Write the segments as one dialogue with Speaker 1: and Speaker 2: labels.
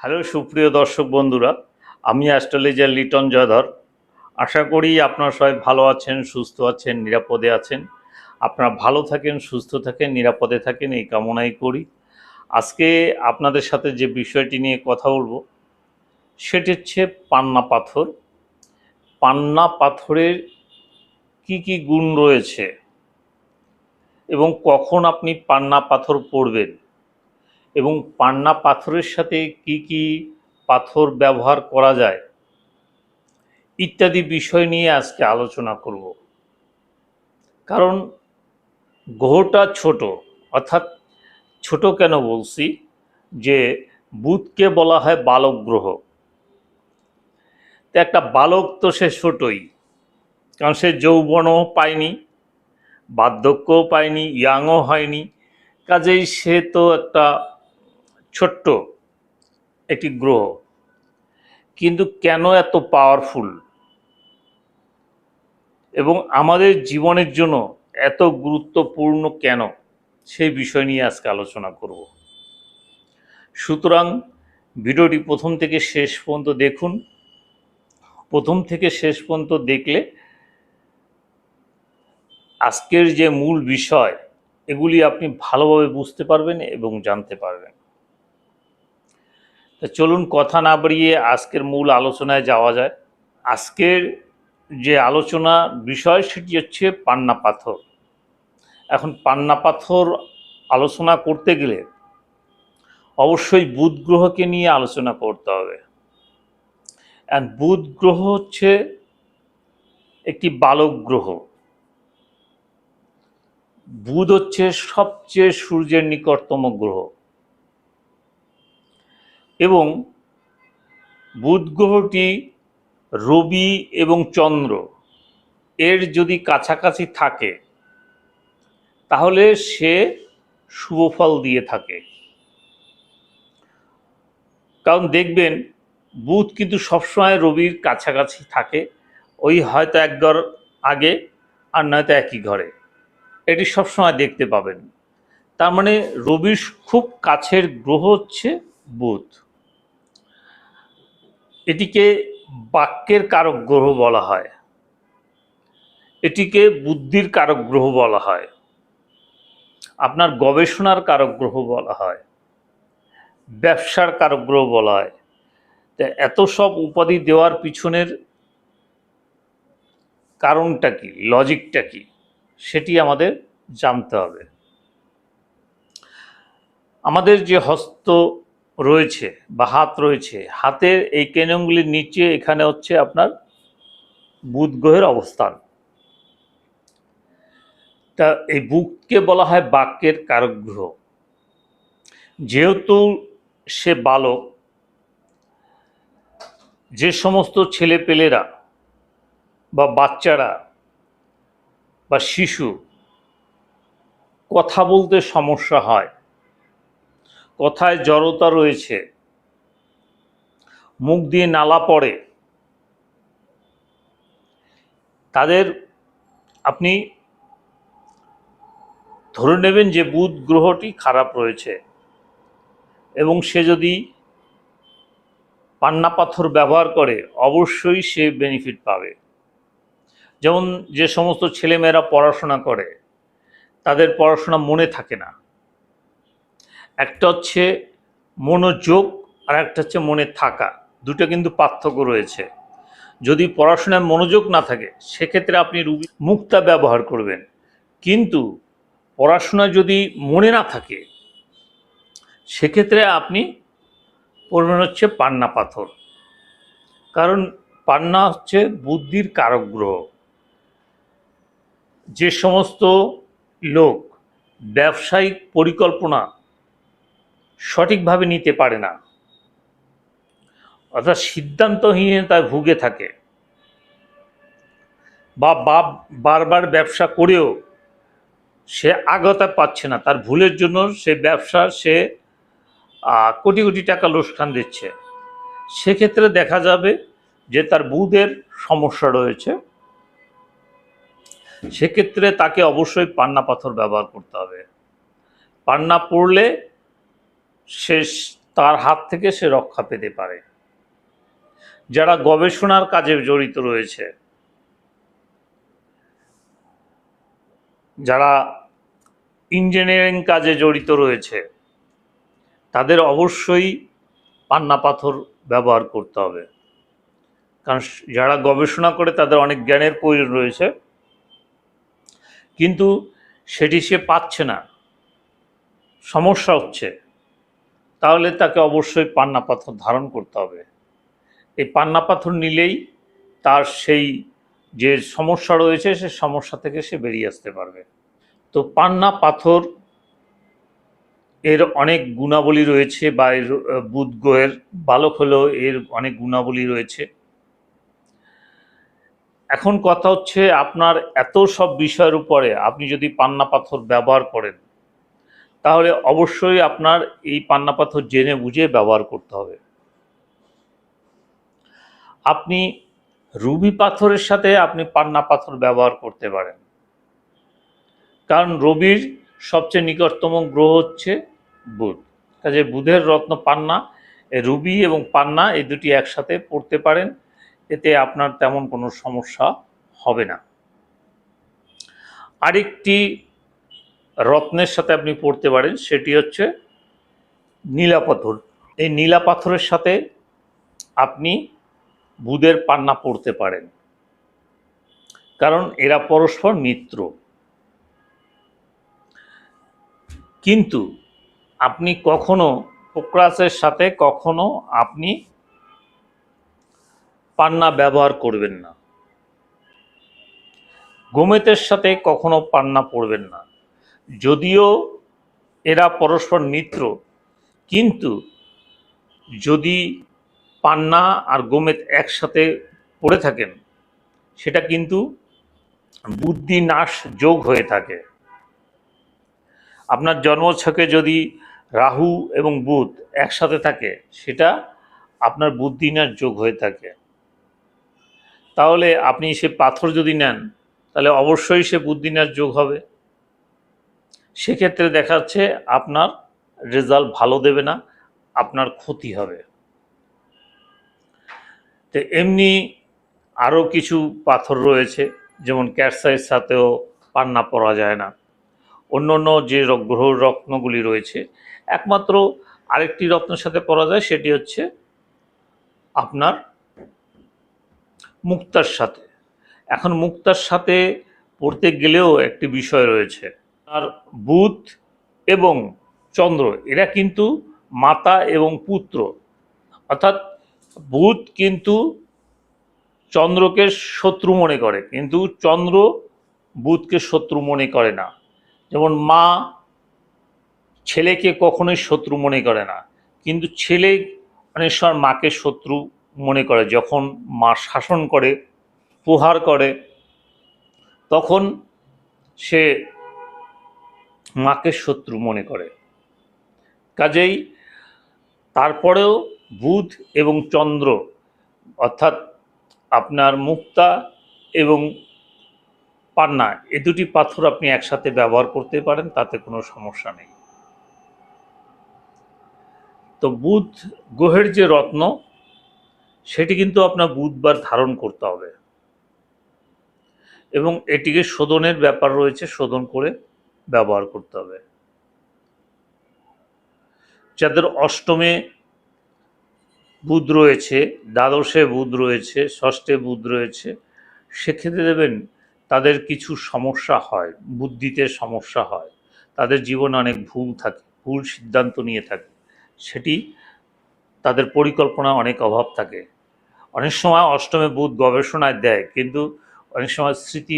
Speaker 1: Hello, সুপ্রিয় দর্শক বন্ধুরা, আমি অ্যাস্ট্রোলজার লিটন জয়ধর। আশা করি আপনারা সবাই ভালো আছেন, সুস্থ আছেন, নিরাপদে আছেন। আপনারা ভালো থাকেন, সুস্থ থাকেন, নিরাপদে থাকেন, এই কামনাই করি। আজকে আপনাদের সাথে যে বিষয়টি নিয়ে কথা বলব, সেটি হচ্ছে পান্না পাথর। পান্না পাথরের কি কি গুণ রয়েছে এবং কখন আপনি পান্না পাথর পড়বেন? এবং পান্না পাথরের সাথে কি কি পাথর ব্যবহার করা যায় ইত্যাদি বিষয় নিয়ে আজকে আলোচনা করব। কারণ গ্রহটা ছোট, অর্থাৎ ছোট কেন বলছি? যে বুধকে বলা হয় বালক গ্রহ। তো একটা বালক তো সে ছোটই, কারণ সে যৌবনও পায়নি, বার্ধক্যও পায়নি, ইয়াংও হয়নি, কাজেই সে তো একটা ছোট্ট একটি গ্রহ। কিন্তু কেন এত পাওয়ারফুল এবং আমাদের জীবনের জন্য এত গুরুত্বপূর্ণ কেন? সেই বিষয় নিয়ে আজকে আলোচনা করব। সুতরাং ভিডিওটি প্রথম থেকে শেষ পর্যন্ত দেখুন। প্রথম থেকে শেষ পর্যন্ত দেখলে আজকের যে মূল বিষয়, এগুলি আপনি ভালোভাবে বুঝতে পারবেন এবং জানতে পারবেন। তা চলুন কথা না বাড়িয়ে আজকের মূল আলোচনায় যাওয়া যায়। আজকের যে আলোচনা বিষয় সেটি হচ্ছে পান্না পাথর। এখন পান্না পাথর আলোচনা করতে গেলে অবশ্যই বুধ গ্রহকে নিয়ে আলোচনা করতে হবে। অ্যান্ড বুধ গ্রহ হচ্ছে একটি বালক গ্রহ। বুধ হচ্ছে সবচেয়ে সূর্যের নিকটতম গ্রহ। এবং বুধ গ্রহটি রবি এবং চন্দ্র। এর যদি কাছাকাছি থাকে, তাহলে সে শুভ ফল দিয়ে থাকে। কারণ দেখবেন, বুধ কিন্তু সবসময় রবির কাছাকাছি থাকে। ওই হয়তো এক ঘর আগে আর নয়তো একই ঘরে। এটি সবসময় দেখতে পাবেন। তার মানে রবির খুব কাছের গ্রহ হচ্ছে বুধ। এটিকে বাক্যের কারক গ্রহ বলা হয়। এটিকে বুদ্ধির কারক গ্রহ বলা হয়। আপনার গবেষণার কারক গ্রহ বলা হয়। ব্যবসার কারক গ্রহ বলা হয়। তা এত সব উপাধি দেওয়ার পিছনের কারণটা কি, লজিকটা কি, সেটি আমাদের জানতে হবে। আমাদের যে হস্ত রয়েছে বা হাত রয়েছে। হাতের এই কেনগুলির নিচে এখানে হচ্ছে আপনার বুধ গ্রহের অবস্থান। তা এই বুককে বলা হয় বাক্যের কারক গ্রহ। যেহেতু সে বালক, যে সমস্ত ছেলেপেলেরা বা বাচ্চারা বা শিশু কথা বলতে সমস্যা হয় কথায় জড়তা রয়েছে। মুখ দিয়ে নালা পড়ে। তাদের আপনি ধরে নেবেন যে বুধ গ্রহটি খারাপ রয়েছে এবং সে যদি পান্না পাথর ব্যবহার করে, অবশ্যই সে বেনিফিট পাবে। যেমন যে সমস্ত ছেলেমেয়েরা পড়াশোনা করে, তাদের পড়াশোনা মনে থাকে না। একটা হচ্ছে মনোযোগ আর একটা হচ্ছে মনে থাকা। দুটো কিন্তু পার্থক্য রয়েছে। যদি পড়াশোনায় মনোযোগ না থাকে, সেক্ষেত্রে আপনি রুবি মুক্তা ব্যবহার করবেন। কিন্তু পড়াশোনা যদি মনে না থাকে, সেক্ষেত্রে আপনি পড়বেন হচ্ছে পান্না পাথর। কারণ পান্না হচ্ছে বুদ্ধির কারক গ্রহ। যে সমস্ত লোক, ব্যবসায়িক পরিকল্পনা সঠিকভাবে নিতে পারে না। অর্থাৎ সিদ্ধান্তহীনতায় ভুগে থাকে। বা বাপ বারবার ব্যবসা করেও সে আগতা পাচ্ছে না। তার ভুলের জন্য সে ব্যবসা সে কোটি কোটি টাকা লোকসান দিচ্ছে। সেক্ষেত্রে দেখা যাবে যে তার বুধের সমস্যা রয়েছে। সেক্ষেত্রে তাকে অবশ্যই পান্না পাথর ব্যবহার করতে হবে। পান্না পড়লে সে তার হাত থেকে সে রক্ষা পেতে পারে। যারা গবেষণার কাজে জড়িত রয়েছে, যারা ইঞ্জিনিয়ারিং কাজে জড়িত রয়েছে, তাদের অবশ্যই পান্না পাথর ব্যবহার করতে হবে। কারণ যারা গবেষণা করে তাদের অনেক জ্ঞানের প্রয়োজন রয়েছে। কিন্তু সেটি সে পাচ্ছে না। সমস্যা হচ্ছে। তাহলে তাকে অবশ্যই পান্না পাথর ধারণ করতে হবে। এই পান্না পাথর নিলেই তার সেই যে সমস্যা রয়েছে, সে সমস্যা থেকে সে বেরিয়ে আসতে পারবে। তো পান্না পাথর এর অনেক গুণাবলী রয়েছে বা এর বুধ গ্রহের বালক হলেও এর অনেক গুণাবলী রয়েছে। এখন কথা হচ্ছে আপনার এত সব বিষয়ের উপরে আপনি যদি পান্না পাথর ব্যবহার করেন তাহলে অবশ্যই আপনার এই পান্না পাথর জেনে বুঝে ব্যবহার করতে হবে। আপনি রুবি পাথরের সাথে আপনি পান্না পাথর ব্যবহার করতে পারেন। কারণ রবির সবচেয়ে নিকটতম গ্রহ হচ্ছে বুধ। কাজে বুধের রত্ন পান্না রুবি এবং পান্না এই দুটি একসাথে পড়তে পারেন, এতে আপনার তেমন কোনো সমস্যা হবে না। আরেকটি রত্নের সাথে আপনি পড়তে পারেন, সেটি হচ্ছে নীলা পাথর। এই নীলা পাথরের সাথে আপনি বুধের পান্না পড়তে পারেন। কারণ এরা পরস্পর মিত্র। কিন্তু আপনি কখনো পোক্রাসের সাথে কখনো আপনি পান্না ব্যবহার করবেন না। গোমেতের সাথে কখনো পান্না পড়বেন না। যদিও এরা পরস্পর মিত্র, কিন্তু যদি পান্না আর গোমেদ একসাথে পড়ে থাকেন, সেটা কিন্তু বুদ্ধি নাশ যোগ হয়ে থাকে। আপনার জন্মছকে যদি রাহু এবং বুধ একসাথে থাকে, সেটা আপনার বুদ্ধিনাশ যোগ হয়ে থাকে। তাহলে আপনি সে পাথর যদি নেন, তাহলে অবশ্যই সে বুদ্ধিনাশ যোগ হবে। সেক্ষেত্রে দেখা যাচ্ছে আপনার রেজাল্ট ভালো দেবে না, আপনার ক্ষতি হবে। তো এমনি আরও কিছু পাথর রয়েছে, যেমন ক্যাটসাইয়ের সাথেও পান্না পরা যায় না। অন্য অন্য যে গ্রহ রত্নগুলি রয়েছে, একমাত্র আরেকটি রত্নের সাথে পরা যায়, সেটি হচ্ছে আপনার মুক্তার সাথে। এখন মুক্তার সাথে পড়তে গেলেও একটি বিষয় রয়েছে। আর বুধ এবং চন্দ্র, এরা কিন্তু মাতা এবং পুত্র। অর্থাৎ বুধ কিন্তু চন্দ্রকে শত্রু মনে করে, কিন্তু চন্দ্র বুধকে শত্রু মনে করে না। যেমন মা ছেলেকে কখনোই শত্রু মনে করে না, কিন্তু ছেলে অনেক সময় মাকে শত্রু মনে করে। যখন মা শাসন করে, প্রহার করে, তখন সে মাকে শত্রু মনে করে। কাজেই তারপরেও বুধ এবং চন্দ্র, অর্থাৎ আপনার মুক্তা এবং পান্না, এ দুটি পাথর আপনি একসাথে ব্যবহার করতে পারেন, তাতে কোনো সমস্যা নেই। তো বুধ গ্রহের যে রত্ন, সেটি কিন্তু আপনার বুধবার ধারণ করতে হবে। এবং এটিকে শোধনের ব্যাপার রয়েছে, শোধন করে ব্যবহার করতে হবে। যাদের অষ্টমে বুধ রয়েছে, দ্বাদশে বুধ রয়েছে, ষষ্ঠে বুধ রয়েছে, সেক্ষেত্রে দেবেন তাদের কিছু সমস্যা হয়, বুদ্ধিতে সমস্যা হয়। তাদের জীবনে অনেক ভুল থাকে, ভুল সিদ্ধান্ত নিয়ে থাকে। সেটি তাদের পরিকল্পনা অনেক অভাব থাকে। অনেক সময় অষ্টমে বুধ গবেষণায় দেয়, কিন্তু অনেক সময় স্মৃতি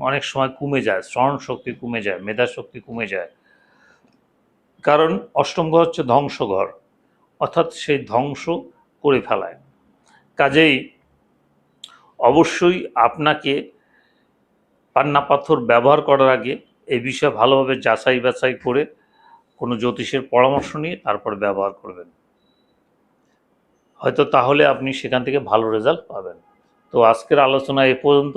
Speaker 1: অনেক সময় কমে যায়, স্মরণ শক্তি কমে যায়, মেধা শক্তি কমে যায়। কারণ অষ্টম ঘর হচ্ছে ধ্বংসঘর, অর্থাৎ সেই ধ্বংস করে ফেলায়। কাজেই অবশ্যই আপনাকে পান্না পাথর ব্যবহার করার আগে এই বিষয়ে ভালোভাবে যাচাই বাছাই করে কোনো জ্যোতিষের পরামর্শ নিয়ে তারপর ব্যবহার করবেন। হয়তো তাহলে আপনি সেখান থেকে ভালো রেজাল্ট পাবেন। তো আজকের আলোচনা এ পর্যন্ত।